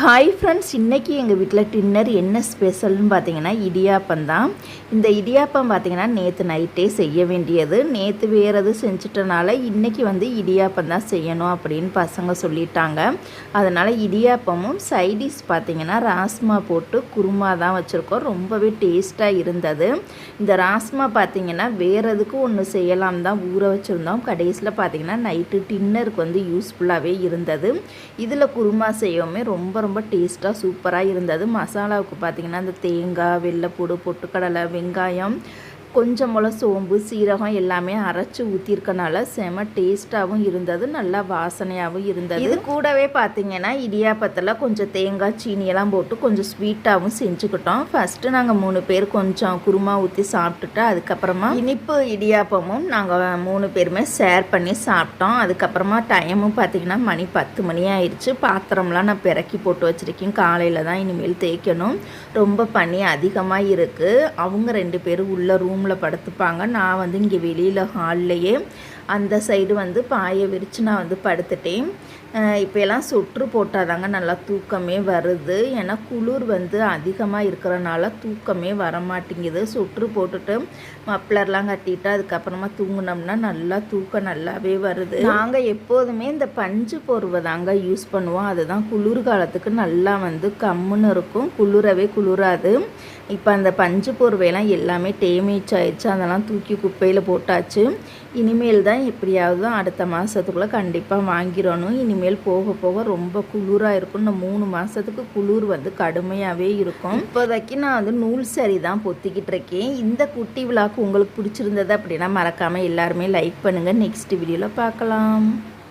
Hi friends இன்றைக்கி எங்கள் வீட்டில் டின்னர் என்ன ஸ்பெஷல்னு பார்த்தீங்கன்னா இடியாப்பம் தான். இந்த இடியாப்பம் பார்த்தீங்கன்னா நேற்று நைட்டே செய்ய வேண்டியது. நேற்று வேறு எது செஞ்சுட்டனால இன்றைக்கி வந்து இடியாப்பம் தான் செய்யணும் அப்படின்னு பசங்க சொல்லிட்டாங்க. அதனால் இடியாப்பமும் சைடிஷ் பார்த்தீங்கன்னா ராஸ்மா போட்டு குருமா தான் வச்சுருக்கோம். ரொம்பவே டேஸ்ட்டாக இருந்தது. இந்த ராஸ்மா பார்த்தீங்கன்னா வேறு ஒன்று செய்யலாம் தான் ஊற வச்சுருந்தோம். கடைசியில் பார்த்தீங்கன்னா நைட்டு டின்னருக்கு வந்து யூஸ்ஃபுல்லாகவே இருந்தது. இதில் குருமா செய்யவுமே ரொம்ப ரொம்ப டேஸ்ட்டாக சூப்பராக இருந்தது. மசாலாவுக்கு பார்த்திங்கன்னா அந்த தேங்காய் வெள்ளைப்பூடு பொட்டுக்கடலை வெங்காயம் கொஞ்சம் போல் சோம்பு சீரகம் எல்லாமே அரைச்சி ஊற்றிருக்கனால செம டேஸ்ட்டாகவும் இருந்தது நல்லா வாசனையாகவும் இருந்தது. இது கூடவே பார்த்தீங்கன்னா இடியாப்பத்தில் கொஞ்சம் தேங்காய் சீனியெல்லாம் போட்டு கொஞ்சம் ஸ்வீட்டாகவும் செஞ்சுக்கிட்டோம். ஃபஸ்ட்டு நாங்கள் மூணு பேர் கொஞ்சம் குருமா ஊற்றி சாப்பிட்டுட்டு அதுக்கப்புறமா இனிப்பு இடியாப்பமும் நாங்கள் மூணு பேருமே ஷேர் பண்ணி சாப்பிட்டோம். அதுக்கப்புறமா டைமும் பார்த்தீங்கன்னா மணி பத்து மணி ஆயிடுச்சு பாத்திரம்லாம் நான் பிறக்கி போட்டு வச்சுருக்கேன். காலையில் தான் இனிமேல் தேய்க்கணும். ரொம்ப பனி அதிகமாக இருக்குது அவங்க ரெண்டு பேரும் உள்ள ரூமில் படுத்துப்பாங்க. நான் வந்து இங்கே வெளியில் ஹால்லையே அந்த சைடு வந்து பாயை விரித்து நான் வந்து படுத்துட்டேன். இப்போ எல்லாம் சொற்று போட்டால் தாங்க நல்லா தூக்கமே வருது. ஏன்னா குளிர் வந்து அதிகமாக இருக்கிறனால தூக்கமே வர மாட்டேங்குது போட்டுட்டு மப்ளர்லாம் கட்டிட்டு அதுக்கப்புறமா தூங்கினோம்னா நல்லா தூக்கம் நல்லாவே வருது. நாங்கள் எப்போதுமே இந்த பஞ்சு போர்வை தாங்க யூஸ் பண்ணுவோம். அதுதான் குளிர் காலத்துக்கு நல்லா வந்து கம்முன்னு இருக்கும். குளிரவே குளிராது. இப்போ அந்த பஞ்சு போர்வையெல்லாம் எல்லாமே டேமேஜ் ஆயிடுச்சு. அதெல்லாம் தூக்கி குப்பையில் போட்டாச்சு. இனிமேல் தான் எப்படியாவது அடுத்த மாதத்துக்குள்ளே கண்டிப்பாக வாங்கிடணும். இனிமேல் போக போக ரொம்ப குளிராக இருக்கும். இந்த மூணு மாதத்துக்கு குளிர் வந்து கடுமையாகவே இருக்கும். இப்போதைக்கு நான் வந்து நூல் சரி தான் பொத்திக்கிட்டு இருக்கேன். இந்த குட்டி விழாக்கு உங்களுக்கு பிடிச்சிருந்தது அப்படின்னா மறக்காமல் எல்லாருமே லைக் பண்ணுங்கள் நெக்ஸ்ட் வீடியோவில் பார்க்கலாம்.